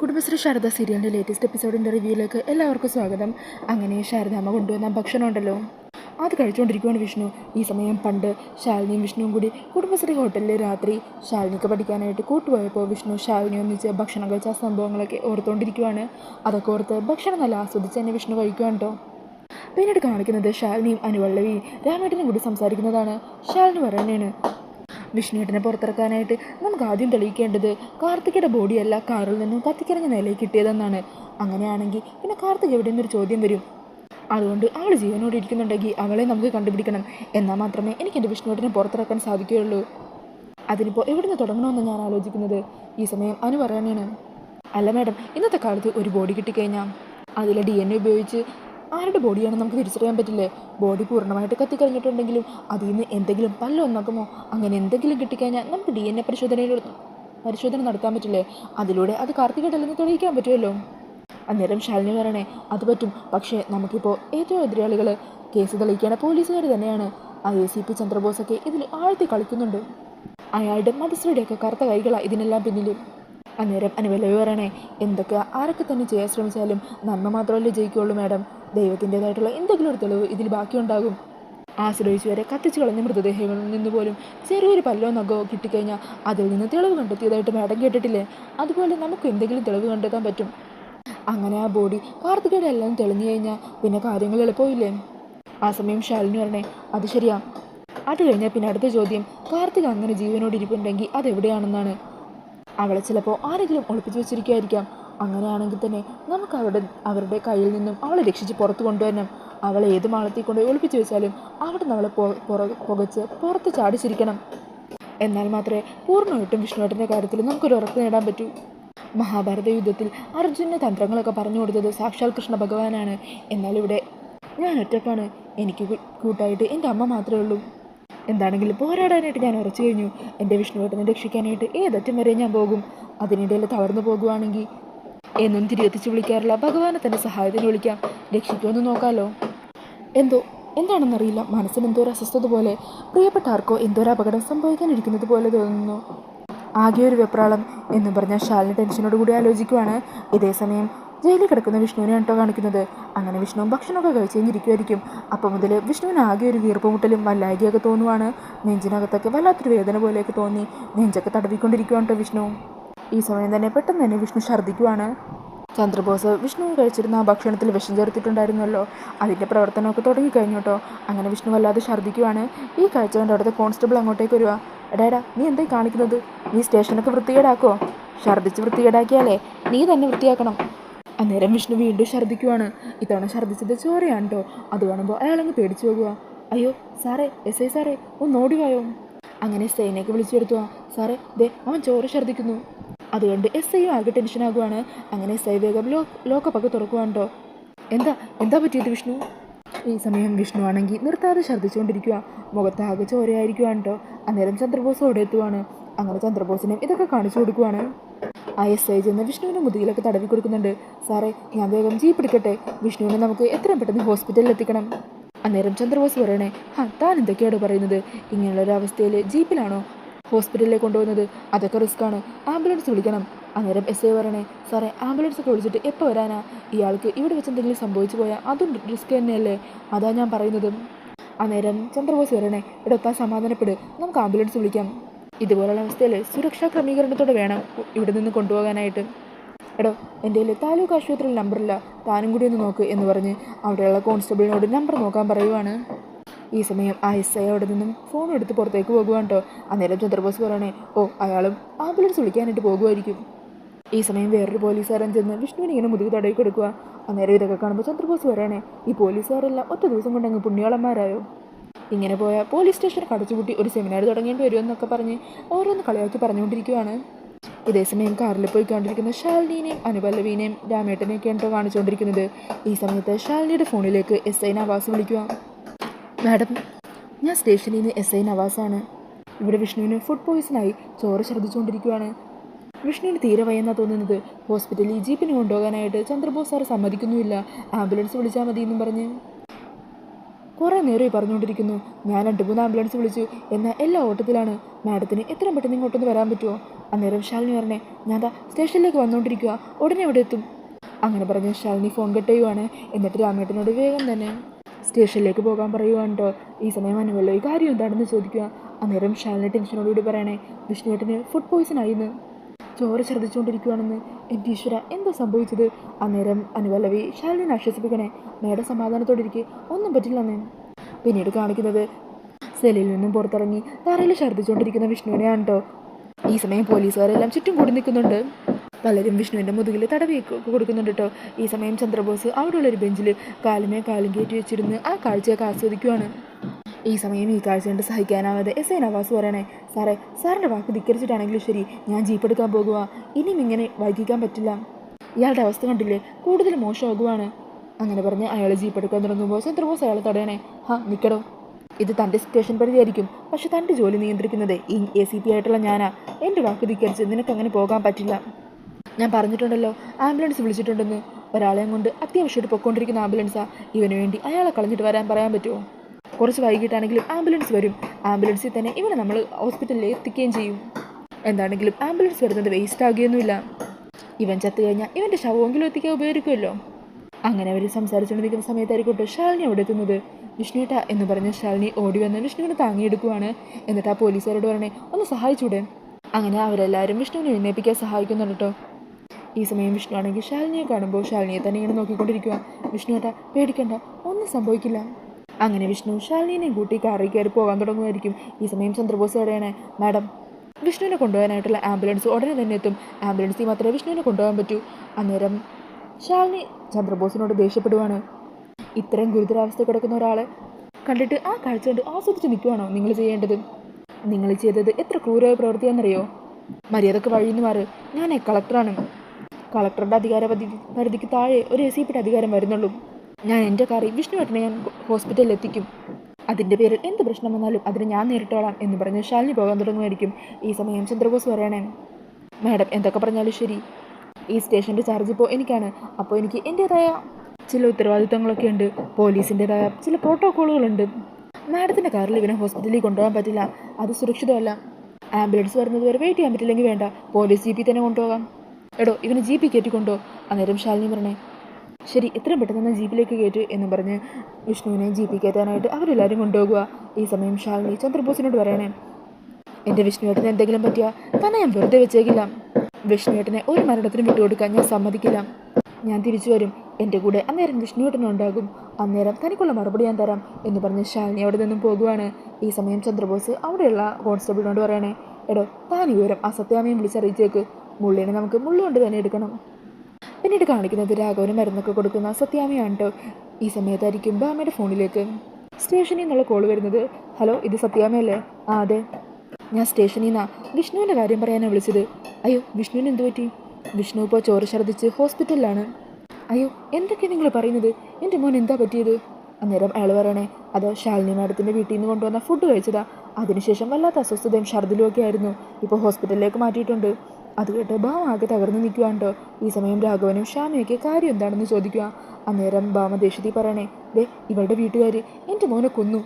കുടുംബശ്രീ ശാരദ സീരിയലിന്റെ ലേറ്റസ്റ്റ് എപ്പിസോഡിന്റെ റിവ്യൂയിലേക്ക് എല്ലാവർക്കും സ്വാഗതം. അങ്ങനെ ശാരദാമ്മ കൊണ്ടുവന്ന ഭക്ഷണം ഉണ്ടല്ലോ. അത് കഴിച്ചുകൊണ്ടിരിക്കുകയാണ് വിഷ്ണു. ഈ സമയം പണ്ട് ശാലിനിയും വിഷ്ണുവും കൂടി കുടുംബശ്രീ ഹോട്ടലിൽ രാത്രി ശാലിനിക്ക് പഠിക്കാനായിട്ട് കൂട്ടുപോയപ്പോൾ വിഷ്ണു ശാലിനി ഒന്നിച്ച് ഭക്ഷണം കഴിച്ച സംഭവങ്ങളൊക്കെ ഓർത്തുകൊണ്ടിരിക്കുവാണ് അതൊക്കെ ഓർത്ത് ഭക്ഷണം നല്ല ആസ്വദിച്ച് തന്നെ വിഷ്ണു കഴിക്കുവാണ് കേട്ടോ പിന്നീട് കാണിക്കുന്നത് ശാലിനിയും അനുവള്ളവിയും രാമേട്ടനും കൂടി സംസാരിക്കുന്നതാണ്. ശാലിനി പറയുന്നതാണ് വിഷ്ണുവേട്ടനെ പുറത്തിറക്കാനായിട്ട് നമുക്ക് ആദ്യം തെളിയിക്കേണ്ടത് കാർത്തികയുടെ ബോഡിയല്ല കാറിൽ നിന്നും കത്തിക്കിറങ്ങി നിലയിൽ കിട്ടിയതെന്നാണ്. അങ്ങനെയാണെങ്കിൽ പിന്നെ കാർത്തിക് എവിടെ നിന്നൊരു ചോദ്യം വരും. അതുകൊണ്ട് അവൾ ജീവനോട് ഇരിക്കുന്നുണ്ടെങ്കിൽ അവളെ നമുക്ക് കണ്ടുപിടിക്കണം. എന്നാൽ മാത്രമേ എനിക്ക് എന്റെ വിഷ്ണുവേട്ടനെ പുറത്തിറക്കാൻ സാധിക്കുകയുള്ളൂ. അതിനിപ്പോൾ എവിടുന്ന് തുടങ്ങണമെന്ന് ഞാൻ ആലോചിക്കുന്നത്. ഈ സമയം അനു പറയാനാണ്. അല്ല മാഡം ഇന്നത്തെ കാലത്ത് ഒരു ബോഡി കിട്ടിക്കഴിഞ്ഞാൽ അതിലെ ഡി എൻ എ ഉപയോഗിച്ച് ആരുടെ ബോഡിയാണ് നമുക്ക് തിരിച്ചറിയാൻ പറ്റില്ലേ? ബോഡി പൂർണമായിട്ട് കത്തിക്കഴിഞ്ഞിട്ടുണ്ടെങ്കിലും അതിൽ നിന്ന് എന്തെങ്കിലും പല്ല ഒന്നാക്കുമോ? അങ്ങനെ എന്തെങ്കിലും കിട്ടിക്കഴിഞ്ഞാൽ നമുക്ക് ഡി എൻ എ പരിശോധനയിൽ പരിശോധന നടത്താൻ പറ്റില്ലേ? അതിലൂടെ അത് കാർത്തികടല്ലെന്ന് തെളിയിക്കാൻ പറ്റുമല്ലോ. അന്നേരം ശാലിനി പറയണേ അത് പറ്റും. പക്ഷേ നമുക്കിപ്പോൾ ഏറ്റവും എതിരാളികൾ കേസ് തെളിയിക്കേണ്ട പോലീസുകാർ തന്നെയാണ്. ആ എ സി പി ചന്ദ്രബോസൊക്കെ ഇതിൽ ആഴ്ത്തി കളിക്കുന്നുണ്ട്. അയാളുടെ മതശ്രീയുടെയൊക്കെ കറുത്ത കൈകളാണ് ഇതിനെല്ലാം പിന്നിലും. അന്നേരം അനുവല്ലവി പറയണേ എന്തൊക്കെ ആരൊക്കെ തന്നെ ചെയ്യാൻ ശ്രമിച്ചാലും നന്മ മാത്രമല്ലേ ജയിക്കുകയുള്ളൂ മാഡം. ദൈവത്തിന്റെതായിട്ടുള്ള എന്തെങ്കിലും ഒരു തെളിവ് ഇതിൽ ബാക്കിയുണ്ടാകും. ആശ്രയിച്ചു വരെ കത്തിച്ചു കളഞ്ഞ മൃതദേഹങ്ങളിൽ നിന്ന് പോലും ചെറിയൊരു പല്ലോ നഖോ കിട്ടിക്കഴിഞ്ഞാൽ അതിൽ നിന്ന് തെളിവ് കണ്ടെത്തിയതായിട്ട് മാഡം കേട്ടിട്ടില്ലേ? അതുപോലെ നമുക്ക് എന്തെങ്കിലും തെളിവ് കണ്ടെത്താൻ പറ്റും. അങ്ങനെ ആ ബോഡി കാർത്തികയുടെ എല്ലാം തെളിഞ്ഞു കഴിഞ്ഞാൽ പിന്നെ കാര്യങ്ങൾ എളുപ്പമില്ലേ? ആ സമയം ശാലിനി പറഞ്ഞേ അത് ശരിയാ. അത് കഴിഞ്ഞാൽ പിന്നെ അടുത്ത ചോദ്യം കാർത്തിക അങ്ങനെ ജീവനോട് ഇരിപ്പുണ്ടെങ്കിൽ അതെവിടെയാണെന്നാണ്. അവളെ ചിലപ്പോൾ ആരെങ്കിലും ഒളിപ്പിച്ചു വെച്ചിരിക്കുമായിരിക്കാം അങ്ങനെയാണെങ്കിൽ തന്നെ നമുക്ക് അവരുടെ അവരുടെ കയ്യിൽ നിന്നും അവളെ രക്ഷിച്ച് പുറത്ത് കൊണ്ടുവരണം. അവളെ ഏത് മാളത്തിൽ കൊണ്ട് ഒളിപ്പിച്ചു വെച്ചാലും അവിടെ നിന്ന് അവളെ പുകച്ച് പുറത്ത് ചാടിച്ചിരിക്കണം. എന്നാൽ മാത്രമേ പൂർണമായിട്ടും വിഷ്ണുവേട്ടന്റെ കാര്യത്തിൽ നമുക്കൊരു ഉറപ്പ് നേടാൻ പറ്റൂ. മഹാഭാരത യുദ്ധത്തിൽ അർജുനന് തന്ത്രങ്ങളൊക്കെ പറഞ്ഞു കൊടുത്തത് സാക്ഷാൽ കൃഷ്ണ ഭഗവാനാണ്. എന്നാൽ ഇവിടെ ഞാൻ ഒറ്റക്കാണ് എനിക്ക് കൂട്ടായിട്ട് എന്റെ അമ്മ മാത്രമേ ഉള്ളൂ. എന്താണെങ്കിലും പോരാടാനായിട്ട് ഞാൻ ഉറച്ചു കഴിഞ്ഞു. എന്റെ വിഷ്ണുവേട്ടനെ രക്ഷിക്കാനായിട്ട് ഏതറ്റം വരെ ഞാൻ പോകും. അതിനിടയിൽ തളർന്നു പോകുവാണെങ്കിൽ എന്നും തിരികെത്തിച്ച് വിളിക്കാറില്ല ഭഗവാനെ തന്നെ സഹായത്തിന് വിളിക്കാം. രക്ഷിക്കുമെന്ന് നോക്കാമല്ലോ എന്തോ? എന്താണെന്നറിയില്ല. മനസ്സിന് എന്തോ ഒരു അസ്വസ്ഥത പോലെ. പ്രിയപ്പെട്ട ആർക്കോ എന്തോ ഒരു അപകടം സംഭവിക്കാനിരിക്കുന്നത് പോലെ തോന്നുന്നു. ആകെ ഒരു വെപ്രാളം എന്ന് പറഞ്ഞ ശാലിനി ടെൻഷനോട് കൂടി ആലോചിക്കുവാണ്. ഇതേ സമയം ജയിലിൽ കിടക്കുന്ന വിഷ്ണുവിനെ കേട്ടോ കാണിക്കുന്നത്? അങ്ങനെ വിഷ്ണുവും ഭക്ഷണമൊക്കെ കഴിച്ച് കഴിഞ്ഞിരിക്കുമായിരിക്കും അപ്പം മുതൽ വിഷ്ണുവിന് ആകെ ഒരു വീർപ്പുമുട്ടലും വല്ലായികയൊക്കെ തോന്നുവാണ്. നെഞ്ചിനകത്തൊക്കെ വല്ലാത്തൊരു വേദന പോലെയൊക്കെ തോന്നി. നെഞ്ചൊക്കെ തടവിക്കൊണ്ടിരിക്കുകയാണ് കേട്ടോ വിഷ്ണു. ഈ സമയം തന്നെ പെട്ടെന്ന് തന്നെ വിഷ്ണു ഛർദ്ദിക്കുവാണ്. ചന്ദ്രബോസ് വിഷ്ണു കഴിച്ചിരുന്ന ആ ഭക്ഷണത്തിൽ വിഷം ചേർത്തിട്ടുണ്ടായിരുന്നല്ലോ. അതിന്റെ പ്രവർത്തനമൊക്കെ തുടങ്ങിക്കഴിഞ്ഞു കേട്ടോ അങ്ങനെ വിഷ്ണു വല്ലാതെ ഛർദ്ദിക്കുവാണ്. ഈ കാഴ്ച കണ്ട് അവിടുത്തെ കോൺസ്റ്റബിൾ അങ്ങോട്ടേക്ക് വരുവാ. എടാ നീ എന്തായി കാണിക്കുന്നത്? നീ സ്റ്റേഷനൊക്കെ വൃത്തികേടാക്കോ? ഛർദ്ദിച്ച് വൃത്തികേടാക്കിയാലേ നീ തന്നെ വൃത്തിയാക്കണം. അന്നേരം വിഷ്ണു വീണ്ടും ഛർദ്ദിക്കുവാണ്. ഇത്തവണ ഛർദ്ദിച്ചത് ചോരയാണ് കേട്ടോ അത് കാണുമ്പോൾ അയാളങ്ങ് പേടിച്ചു പോകുക അയ്യോ സാറേ എസ് ഐ സാറേ ഒന്ന് ഓടിവായോ അങ്ങനെ സൈനയൊക്കെ വിളിച്ചു വരുത്തുക സാറേ ദേ അവൻ ചോര ഛർദ്ദിക്കുന്നു. അതുകൊണ്ട് എസ് ഐയും ആകെ ടെൻഷനാകുവാണ് അങ്ങനെ എസ് ഐ വേഗം ലോ ലോക്കപ്പൊക്കെ തുറക്കുവാണ് കേട്ടോ എന്താ എന്താ പറ്റിയത് വിഷ്ണു? ഈ സമയം വിഷ്ണു ആണെങ്കിൽ നിർത്താതെ ഛർദ്ദിച്ചുകൊണ്ടിരിക്കുക മുഖത്താകെ ചോരയായിരിക്കുവാണ് കേട്ടോ അന്നേരം ചന്ദ്രബോസ് ഓടെ എത്തുവാണ്. അങ്ങനെ ചന്ദ്രബോസിനും ഇതൊക്കെ കാണിച്ചു കൊടുക്കുവാണ്. ഐ ചെന്ന് വിഷ്ണുവിന്റെ മുതുകിലൊക്കെ തടവി കൊടുക്കുന്നുണ്ട്. സാറേ ഞാൻ വേഗം ജീപ്പ് എടുക്കട്ടെ വിഷ്ണുവിനെ നമുക്ക് എത്രയും പെട്ടെന്ന് ഹോസ്പിറ്റലിൽ എത്തിക്കണം. അന്നേരം ചന്ദ്രബോസ് പറയണേ ഹാ താൻ എന്തൊക്കെയാണ് പറയുന്നത്? ഇങ്ങനെയുള്ളൊരു അവസ്ഥയിൽ ജീപ്പിലാണോ ഹോസ്പിറ്റലിലേക്ക് കൊണ്ടുപോകുന്നത്? അതൊക്കെ റിസ്ക്കാണ് ആംബുലൻസ് വിളിക്കണം. അന്നേരം എസ് ഐ പറയണേ സാറേ ആംബുലൻസ് ഒക്കെ വിളിച്ചിട്ട് എപ്പോൾ വരാനാ? ഇയാൾക്ക് ഇവിടെ വെച്ച് എന്തെങ്കിലും സംഭവിച്ചു പോയാൽ അതും റിസ്ക് തന്നെയല്ലേ? അതാ ഞാൻ പറയുന്നത്. അന്നേരം ചന്ദ്രബോസ് പറയണേ താൻ സമാധാനപ്പെട്. നമുക്ക് ആംബുലൻസ് വിളിക്കാം. ഇതുപോലുള്ള അവസ്ഥയിൽ സുരക്ഷാ ക്രമീകരണത്തോടെ വേണം ഇവിടെ നിന്ന് കൊണ്ടുപോകാനായിട്ട്. എടോ എന്റെ കയ്യിൽ താലൂക്ക് ആശുപത്രിയിൽ നമ്പറില്ല. താനും കൂടി ഒന്ന് നോക്ക് എന്ന് പറഞ്ഞ് അവിടെയുള്ള കോൺസ്റ്റബിളിനോട് നമ്പർ നോക്കാൻ പറയുവാണ്. ഈ സമയം ആ എസ് ഐ അവിടെ നിന്നും ഫോൺ എടുത്ത് പുറത്തേക്ക് പോകുവാണ് കേട്ടോ. അന്നേരം ചന്ദ്രബോസ് പറയണേ ഓ അയാളും ആംബുലൻസ് വിളിക്കാനായിട്ട് പോകുമായിരിക്കും ഈ സമയം വേറൊരു പോലീസുകാരൻ ചെന്ന് വിഷ്ണുവിനെ ഇങ്ങനെ മുതുകു തടവി കൊടുക്കുക അന്നേരം ഇതൊക്കെ കാണുമ്പോൾ ചന്ദ്രബോസ് പറയണേ ഈ പോലീസുകാരെല്ലാം ഒറ്റ ദിവസം കൊണ്ടങ്ങ് പുണ്യാളന്മാരായോ? ഇങ്ങനെ പോയാൽ പോലീസ് സ്റ്റേഷൻ കടച്ചുപൂട്ടി ഒരു സെമിനാർ തുടങ്ങേണ്ടി വരുമെന്നൊക്കെ പറഞ്ഞ് ഓരോന്ന് കളിയാക്കി പറഞ്ഞുകൊണ്ടിരിക്കുകയാണ് ഇതേസമയം കാറിൽ പോയി കണ്ടിരിക്കുന്ന ഷാലിനിയും അനുപല്ലവീനെയും രാമേട്ടനെയൊക്കെ കേട്ടോ കാണിച്ചുകൊണ്ടിരിക്കുന്നത്. ഈ സമയത്ത് ശാലിനിയുടെ ഫോണിലേക്ക് എസ് ഐ നവാസ് വിളിക്കുക മാഡം ഞാൻ സ്റ്റേഷനിൽ നിന്ന് എസ് ഐ നവാസാണ്. ഇവിടെ വിഷ്ണുവിന് ഫുഡ് പോയിസണായി ചോറ് ഛർദ്ദിച്ചുകൊണ്ടിരിക്കുകയാണ് വിഷ്ണുവിന് തീരെ വയ്യെന്നാ തോന്നുന്നത്. ഹോസ്പിറ്റലിൽ ജീപ്പിന് കൊണ്ടുപോകാനായിട്ട് ചന്ദ്രബോസ് സാർ സമ്മതിക്കുന്നുമില്ല. ആംബുലൻസ് വിളിച്ചാൽ മതി എന്നും പറഞ്ഞ്. കുറേ നേരമായി പറഞ്ഞുകൊണ്ടിരിക്കുന്നു. ഞാൻ രണ്ട് മൂന്ന് ആംബുലൻസ് വിളിച്ചു. എന്നാൽ എല്ലാ ഓട്ടത്തിലാണ്. മാഡത്തിന് എത്രയും പെട്ടെന്ന് ഇങ്ങോട്ടൊന്ന് വരാൻ പറ്റുമോ? അന്നേരം ശാലിനി പറഞ്ഞേ ഞാൻ ദാ സ്റ്റേഷനിലേക്ക് വന്നുകൊണ്ടിരിക്കുക ഉടനെ അവിടെ എത്തും. അങ്ങനെ പറഞ്ഞ് ശാലിനി ഫോൺ കട്ട് ചെയ്യുവാണ്. എന്നിട്ട് രാമേട്ടനോട് വേഗം തന്നെ സ്റ്റേഷനിലേക്ക് പോകാൻ പറയുവാണ് ഈ സമയം അനുവല്ലോ ഈ കാര്യം എന്താണെന്ന് ചോദിക്കുക അന്നേരം ശാലിനി ടെൻഷനോടുകൂടി പറയണേ വിഷ്ണുവേട്ടന് ഫുഡ് പോയ്സൺ ആയിന്ന്. ചോര ഛർദ്ദിച്ചുകൊണ്ടിരിക്കുവാണെന്ന്. എന്റെ ഈശ്വര എന്താ സംഭവിച്ചത്? അന്നേരം അനുവല്ലവി ശാലിനെ ആശ്വസിപ്പിക്കണേ മേഡം സമാധാനത്തോടിരിക്കെ. ഒന്നും പറ്റില്ല പറ്റില്ലെന്ന്. പിന്നീട് കാണിക്കുന്നത് സെല്ലിൽ നിന്നും പുറത്തിറങ്ങി തറയിൽ ഛർദ്ദിച്ചുകൊണ്ടിരിക്കുന്ന വിഷ്ണുവിനെയാണ് കേട്ടോ ഈ സമയം പോലീസുകാരെല്ലാം ചുറ്റും കൂടി നിൽക്കുന്നുണ്ട്. പലരും വിഷ്ണുവിന്റെ മുതുകിൽ തടവി കൊടുക്കുന്നുണ്ട് കേട്ടോ ഈ സമയം ചന്ദ്രബോസ് അവിടെയുള്ള ഒരു ബെഞ്ചിൽ കാലുമേ കാലും കയറ്റി വെച്ചിരുന്ന് ആ കാഴ്ചയൊക്കെ ആസ്വദിക്കുവാണ്. ഈ സമയം ഈ കാഴ്ച കണ്ട് സഹിക്കാനാവാതെ എസ് ഐ നവാസ് പറയണേ സാറേ സാറിന്റെ വാക്ക് ധിക്കരിച്ചിട്ടാണെങ്കിലും ശരി ഞാൻ ജീപ്പ് എടുക്കാൻ പോകുക ഇനിയും ഇങ്ങനെ വൈകിക്കാൻ പറ്റില്ല. ഇയാളുടെ അവസ്ഥ കണ്ടില്ലേ കൂടുതൽ മോശമാകുവാണ്. അങ്ങനെ പറഞ്ഞ് അയാൾ ജീപ്പ് എടുക്കാൻ തുടങ്ങുമ്പോൾ ബോസ് അയാളെ തടയണേ? ഹാ നിൽക്കടോ ഇത് തന്റെ സ്റ്റേഷൻ പരിധിയായിരിക്കും. പക്ഷെ തന്റെ ജോലി നിയന്ത്രിക്കുന്നത് ഈ എ സി പി ആയിട്ടുള്ള ഞാനാ. എന്റെ വാക്ക് ധിക്കരിച്ച് നിനക്ക് അങ്ങനെ പോകാൻ പറ്റില്ല. ഞാൻ പറഞ്ഞിട്ടുണ്ടല്ലോ ആംബുലൻസ് വിളിച്ചിട്ടുണ്ടെന്ന്. ഒരാളെയും കൊണ്ട് അത്യാവശ്യമായിട്ട് പൊക്കോണ്ടിരിക്കുന്ന ആംബുലൻസാ. ഇവന് വേണ്ടി അയാളെ കളഞ്ഞിട്ട് വരാൻ പറയാൻ പറ്റുമോ? കുറച്ച് വൈകിട്ടാണെങ്കിലും ആംബുലൻസ് വരും. ആംബുലൻസിൽ തന്നെ ഇവനെ നമ്മൾ ഹോസ്പിറ്റലിൽ എത്തിക്കുകയും ചെയ്യും. എന്താണെങ്കിലും ആംബുലൻസ് വരുന്നത് വേസ്റ്റ് ആകുകയൊന്നുമില്ല ഇവൻ ചത്തു കഴിഞ്ഞാൽ ഇവന്റെ ശവമെങ്കിലും എത്തിക്കാൻ ഉപകരിക്കുമല്ലോ. അങ്ങനെ അവർ സംസാരിച്ചുകൊണ്ടിരിക്കുന്ന സമയത്തായിരിക്കും കേട്ടോ ശാലിനി അവിടെ എത്തുന്നത്. വിഷ്ണുട്ട എന്ന് പറഞ്ഞ ശാലിനി ഓടി വന്ന് വിഷ്ണുവിനെ താങ്ങിയെടുക്കുവാണ്. എന്നിട്ട് ആ പോലീസുകാരോട് പറയണേ ഒന്ന് സഹായിച്ചൂടെ? അങ്ങനെ അവരെല്ലാവരും വിഷ്ണുവിനെ എഴുന്നേപ്പിക്കാൻ സഹായിക്കുന്നുണ്ട് കേട്ടോ. ഈ സമയം വിഷ്ണു ആണെങ്കിൽ ശാലിനിയെ കാണുമ്പോൾ ശാലിനിയെ തന്നെ ഇങ്ങനെ നോക്കിക്കൊണ്ടിരിക്കുക വിഷ്ണുവേട്ട പേടിക്കണ്ട ഒന്നും സംഭവിക്കില്ല. അങ്ങനെ വിഷ്ണു ശാലിനിയെയും കൂട്ടി കാറിൽ കയറി പോകാൻ തുടങ്ങുമായിരിക്കും. ഈ സമയം ചന്ദ്രബോസ് എവിടെയാണ്? മാഡം വിഷ്ണുവിനെ കൊണ്ടുപോകാനായിട്ടുള്ള ആംബുലൻസ് ഉടനെ തന്നെ എത്തും. ആംബുലൻസിൽ മാത്രമേ വിഷ്ണുവിനെ കൊണ്ടുപോകാൻ പറ്റൂ. അന്നേരം ശാലിനി ചന്ദ്രബോസിനോട് ദേഷ്യപ്പെടുവാണ്. ഇത്രയും ഗുരുതരാവസ്ഥ കിടക്കുന്ന ഒരാളെ കണ്ടിട്ട് ആ കാഴ്ച കണ്ട് ആസ്വദിച്ച് നിൽക്കുവാണോ നിങ്ങൾ ചെയ്യേണ്ടത്? നിങ്ങൾ ചെയ്തത് എത്ര ക്രൂരമായ പ്രവൃത്തിയാണെന്നറിയോ? മര്യാദയ്ക്ക് വഴിന്ന് മാറ്. ഞാൻ കളക്ടറാണ്. കളക്ടറുടെ അധികാര പരിധി പരിധിക്ക് താഴെ ഒരു എ സി പിയുടെ അധികാരം വരുന്നുള്ളൂ. ഞാൻ എന്റെ കാറിൽ വിഷ്ണുവേട്ടനെ ഞാൻ ഹോസ്പിറ്റലിൽ എത്തിക്കും. അതിന്റെ പേരിൽ എന്ത് പ്രശ്നം വന്നാലും അതിന് ഞാൻ നേരിട്ടോളാം എന്ന് പറഞ്ഞ് ശാലിനി പോകാൻ തുടങ്ങുമായിരിക്കും. ഈ സമയം ചന്ദ്രബോസ് പറയണേ മാഡം എന്തൊക്കെ പറഞ്ഞാലും ശരി. ഈ സ്റ്റേഷന്റെ ചാർജ് ഇപ്പോൾ എനിക്കാണ്. അപ്പോൾ എനിക്ക് എന്റേതായ ചില ഉത്തരവാദിത്തങ്ങളൊക്കെ ഉണ്ട് പോലീസിന്റെതായ ചില പ്രോട്ടോക്കോളുകളുണ്ട്. മാഡത്തിന്റെ കാറിൽ ഇവനെ ഹോസ്പിറ്റലിൽ കൊണ്ടുപോകാൻ പറ്റില്ല. അത് സുരക്ഷിതമല്ല. ആംബുലൻസ് വരുന്നത് വരെ വെയിറ്റ് ചെയ്യാൻ പറ്റില്ലെങ്കിൽ വേണ്ട. പോലീസ് ജീപ്പിൽ തന്നെ കൊണ്ടുപോകാം. എടോ ഇവനെ ഇവന് കയറ്റി കയറ്റിക്കൊണ്ടോ? അന്നേരം ശാലിനി പറഞ്ഞേ ശരി എത്രയും പെട്ടെന്ന് തന്നെ ജീപ്പിലേക്ക് കയറ്റു എന്ന് പറഞ്ഞ് വിഷ്ണുവിനെ ജീപ്പിൽ കയറ്റാനായിട്ട് അവരെല്ലാവരും കൊണ്ടുപോകുക. ഈ സമയം ശാലിനി ചന്ദ്രബോസിനോട് പറയണേ എന്റെ വിഷ്ണുവേട്ടന് എന്തെങ്കിലും പറ്റിയാൽ തന്നെ ഞാൻ വെറുതെ വെച്ചേക്കില്ല. വിഷ്ണുവേട്ടനെ ഒരു മരണത്തിനും വിട്ടുകൊടുക്കാൻ ഞാൻ സമ്മതിക്കില്ല. ഞാൻ തിരിച്ചു വരും. എന്റെ കൂടെ അന്നേരം വിഷ്ണുവേട്ടനുണ്ടാകും അന്നേരം തനിക്കുള്ള മറുപടി ഞാൻ തരാം എന്ന് പറഞ്ഞ് ശാലിനി അവിടെ നിന്നും പോകുവാണ്. ഈ സമയം ചന്ദ്രബോസ് അവിടെയുള്ള കോൺസ്റ്റബിളിനോട് പറയണേ എടോ താൻ വിവരം ആ സത്യാമയും വിളിച്ചറിയിച്ചേക്ക്. മുള്ളിനെ നമുക്ക് മുള്ളുകൊണ്ട് തന്നെ എടുക്കണം. പിന്നീട് കാണിക്കുന്നത് രാഘവന് മരുന്നൊക്കെ കൊടുക്കുന്ന സത്യാമയാണ് കേട്ടോ. ഈ സമയത്തായിരിക്കും ബാമയുടെ ഫോണിലേക്ക്. സ്റ്റേഷനിൽ നിന്നുള്ള കോൾ വരുന്നത്. ഹലോ ഇത് സത്യാമയല്ലേ? ആ അതെ. ഞാൻ സ്റ്റേഷനിൽ നിന്നാ വിഷ്ണുവിന്റെ കാര്യം പറയാനാണ് വിളിച്ചത്. അയ്യോ വിഷ്ണുവിന് എന്ത് പറ്റി? വിഷ്ണു ഇപ്പോൾ ചോറ് ഛർദ്ദിച്ച് ഹോസ്പിറ്റലിലാണ്. അയ്യോ എന്തൊക്കെയാണ് നിങ്ങൾ പറയുന്നത്? എന്റെ മോൻ എന്താ പറ്റിയത്? അന്നേരം അയാൾ പറയണേ അത് ശാലിനി മാഡത്തിന്റെ വീട്ടിൽ നിന്ന് കൊണ്ടുവന്ന ഫുഡ് കഴിച്ചതാ. അതിനുശേഷം വല്ലാത്ത അസ്വസ്ഥതയും ഛർദിലും ഒക്കെ ആയിരുന്നു. ഇപ്പോൾ ഹോസ്പിറ്റലിലേക്ക് മാറ്റിയിട്ടുണ്ട്. അത് കേട്ട് ബാമ ആകെ തകർന്നു നിൽക്കുകയാണ്ടോ ഈ സമയം രാഘവനും ശ്യാമയൊക്കെ കാര്യം എന്താണെന്ന് ചോദിക്കുക അന്നേരം ബാമ ദേഷ്യത്തിൽ പറയണേ ദേ ഇവളുടെ വീട്ടുകാർ എന്റെ മോനെ കൊന്നു.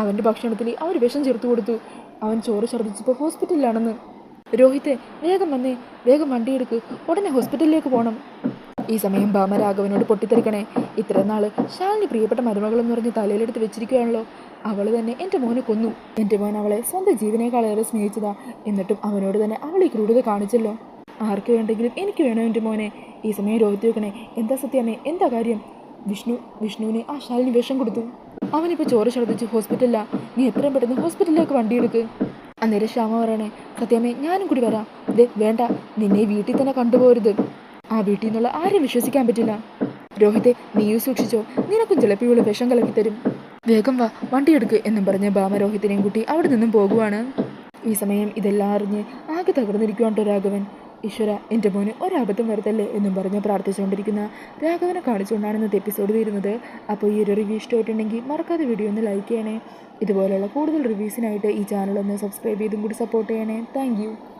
അവന്റെ ഭക്ഷണത്തിൽ അവർ വിഷം ചേർത്ത് കൊടുത്തു. അവൻ ചോറ് ഛർദ്ദിച്ചപ്പോൾ ഹോസ്പിറ്റലിലാണെന്ന്. രോഹിത്തെ വേഗം വന്നേ വേഗം വണ്ടിയെടുക്ക് ഉടനെ ഹോസ്പിറ്റലിലേക്ക് പോകണം ഈ സമയം ഭാമ രാഘവനോട് പൊട്ടിത്തെറിക്കണേ. ഇത്ര നാൾ ശാലിനി പ്രിയപ്പെട്ട മരുമകളെന്ന് പറഞ്ഞ് തലയിലെടുത്ത് വെച്ചിരിക്കുകയാണല്ലോ. അവൾ തന്നെ എന്റെ മോനെ കൊന്നു. എന്റെ മോൻ അവളെ സ്വന്തം ജീവനേക്കാളേറെ സ്നേഹിച്ചതാ. എന്നിട്ടും അവനോട് തന്നെ അവൾ ഈ ക്രൂരത കാണിച്ചല്ലോ. ആർക്ക് വേണ്ടെങ്കിലും എനിക്ക് വേണം എന്റെ മോനെ? ഈ സമയം രോഹിത് വെക്കണേ എന്താ സത്യമേ എന്താ കാര്യം? വിഷ്ണു വിഷ്ണുവിനെ ആ ശാലിനി വിഷം കൊടുത്തു. അവനിപ്പോൾ ചോറ് ഛർദ്ദിച്ച് ഹോസ്പിറ്റലിലാ. നീ എത്രയും പെട്ടെന്ന് ഹോസ്പിറ്റലിലേക്ക് വണ്ടി എടുക്ക്. അന്നേരം ശ്യാമ പറയണേ സത്യമേ ഞാനും കൂടി വരാം. ദേ വേണ്ട നിന്നെ വീട്ടിൽ തന്നെ കണ്ടുപോരുത്. ആ വീട്ടിൽ നിന്നുള്ള ആരും വിശ്വസിക്കാൻ പറ്റില്ല. രോഹിത്തെ നീയും സൂക്ഷിച്ചോ. നിനക്കും ചിലപ്പോൾ ഇവൾ വിഷം കലക്കി തരും. വേഗം വാ വണ്ടിയെടുക്ക് എന്നും പറഞ്ഞ് ബാമ രോഹിത്തിനെയും കൂട്ടി അവിടെ നിന്നും പോകുവാണ്. ഈ സമയം ഇതെല്ലാം അറിഞ്ഞ് ആകെ തകർന്നിരിക്കുവാണ്ടോ രാഘവൻ. ഈശ്വര എന്റെ മോന് ഒരബദ്ധം വരുത്തല്ലേ എന്നും പറഞ്ഞ് പ്രാർത്ഥിച്ചുകൊണ്ടിരിക്കുന്ന രാഘവനെ കാണിച്ചുകൊണ്ടാണ് ഇന്നത്തെ എപ്പിസോഡ് തീരുന്നത്. അപ്പോൾ ഈ ഒരു റിവ്യൂ ഇഷ്ടമായിട്ടുണ്ടെങ്കിൽ മറക്കാതെ വീഡിയോ ഒന്ന് ലൈക്ക് ചെയ്യണേ. ഇതുപോലെയുള്ള കൂടുതൽ റിവ്യൂസിനായിട്ട് ഈ ചാനൽ ഒന്ന് സബ്സ്ക്രൈബ് ചെയ്തും കൂടി സപ്പോർട്ട് ചെയ്യണേ. താങ്ക്